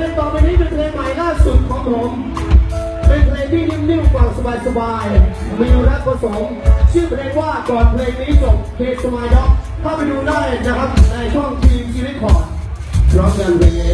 ลงต่อไปนี้เป็นเพลงใหม่ล่าสุดของผม เป็นเพลงที่นิ่มๆฟังสบายๆ มีรักผสม ชื่อเพลงว่าก่อนเพลงนี้จบเพลงสมายด็อกเข้าไปดูได้นะครับในช่องทีมชีวิตขอดร้องกันเพลงนี้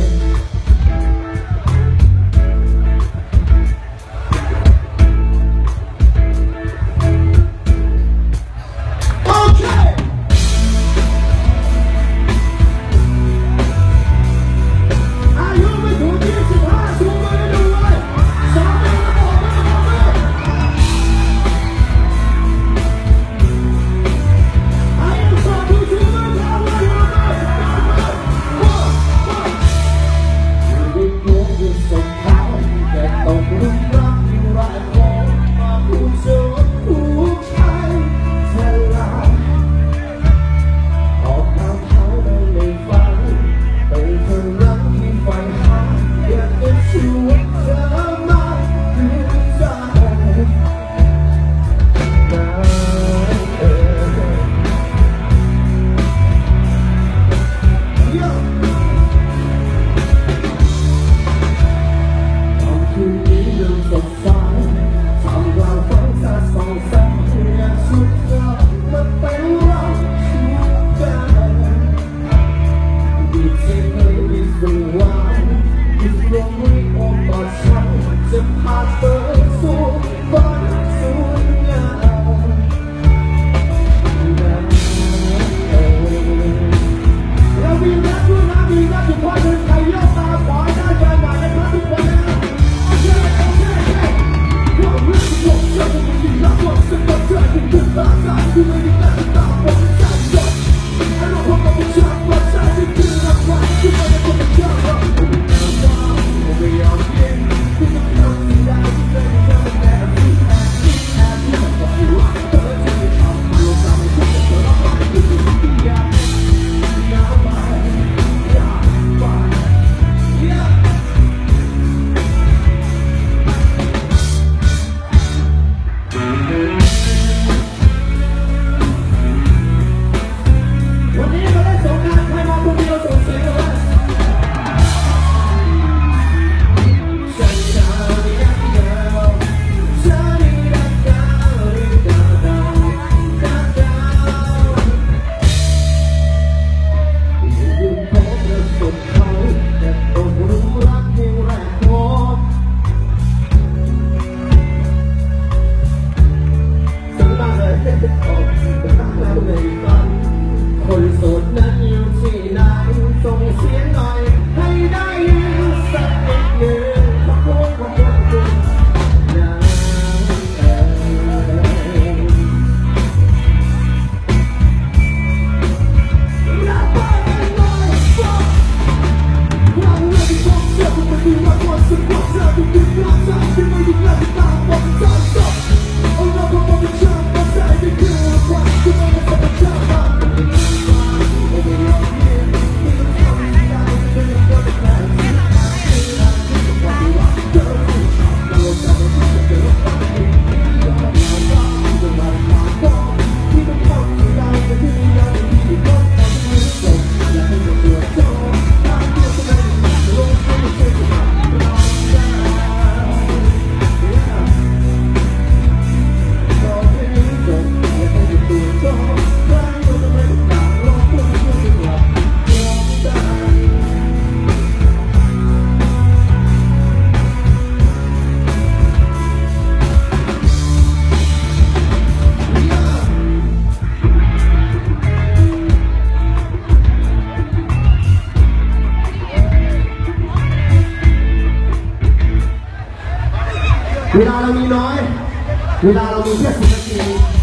on my side เวลาเรามีน้อย เวลาเรามีแค่สิบนาที